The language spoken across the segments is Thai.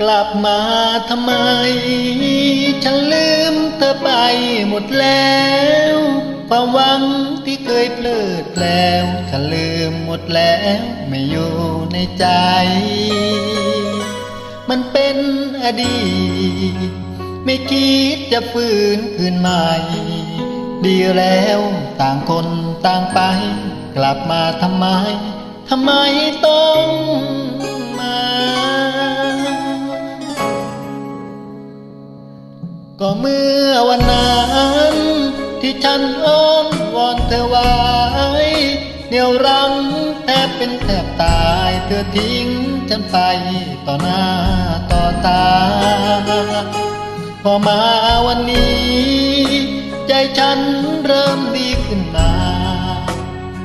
กลับมาทำไม ฉันลืมเธอไปหมดแล้วความหวังที่เคยเพลิดแล้ว ฉันลืมหมดแล้วไม่อยู่ในใจ มันเป็นอดีต ไม่คิดจะฟื้นคืนใหม่ ดีแล้วต่างคนต่างไป กลับมาทำไม ทำไมต้อง เมื่อวันนั้น ที่ฉันอ้อนวอนเธอไว้เหนี่ยวรั้งแทบเป็นแทบตายเธอทิ้งฉันไปต่อหน้าต่อตา พอมาวันนี้ ใจฉันเริ่มดีขึ้นมา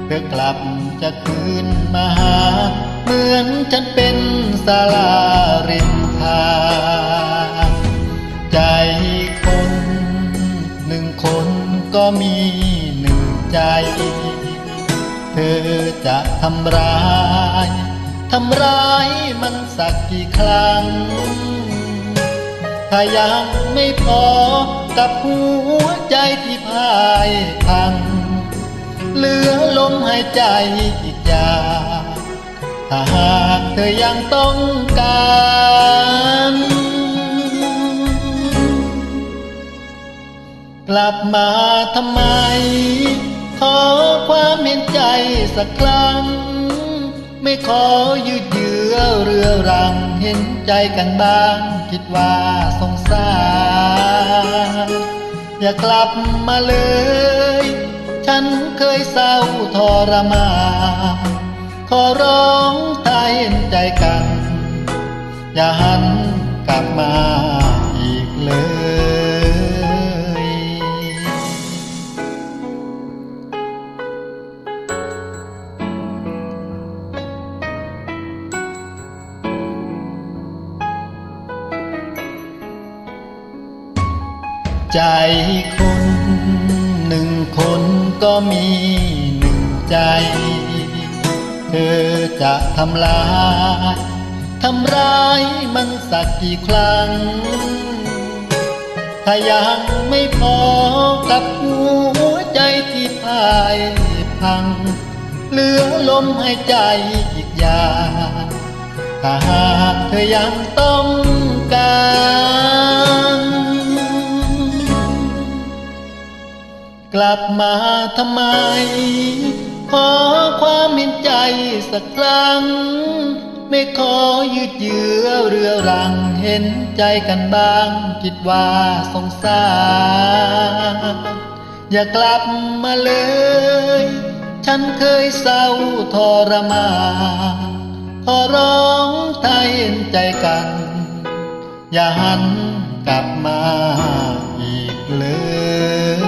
เธอกลับจะคืนมาหา เหมือนฉันเป็นสาลาริมทาง ใจ เธอจะทำร้ายทำร้ายมันสักกี่ครั้ง ถ้ายังไม่พอกับหัวใจที่พ่ายพัง เหลือลมหายใจอีกอย่างถ้าหากเธอยังต้องการกลับมาทำไม ขอความเห็นใจสักครั้ง ไม่ขอยืดเยื้อเรือรังเห็นใจกันบ้าง คิดว่าสงสาร อย่ากลับมาเลย ฉันเคยเศร้าทรมานขอร้องถ้าเห็นใจกัน อย่าหัน ใจคนหนึ่งคนก็มีหนึ่งใจ เธอจะทำลายทำร้ายมันสักกี่ครั้ง ถ้ายังไม่พอกับหัวใจที่พ่ายพัง เหลือลมหายใจอีกอย่างถ้าหากเธอยังต้องการ กลับมาทำไม ขอความเห็นใจสักครั้ง ไม่ขอยืดเยื้อเรือรังเห็นใจกันบ้างคิดว่าสงสาร อย่ากลับมาเลย ฉันเคยเศร้าทรมานขอร้องถ้าเห็นใจกัน อย่าหันกลับมาอีกเลย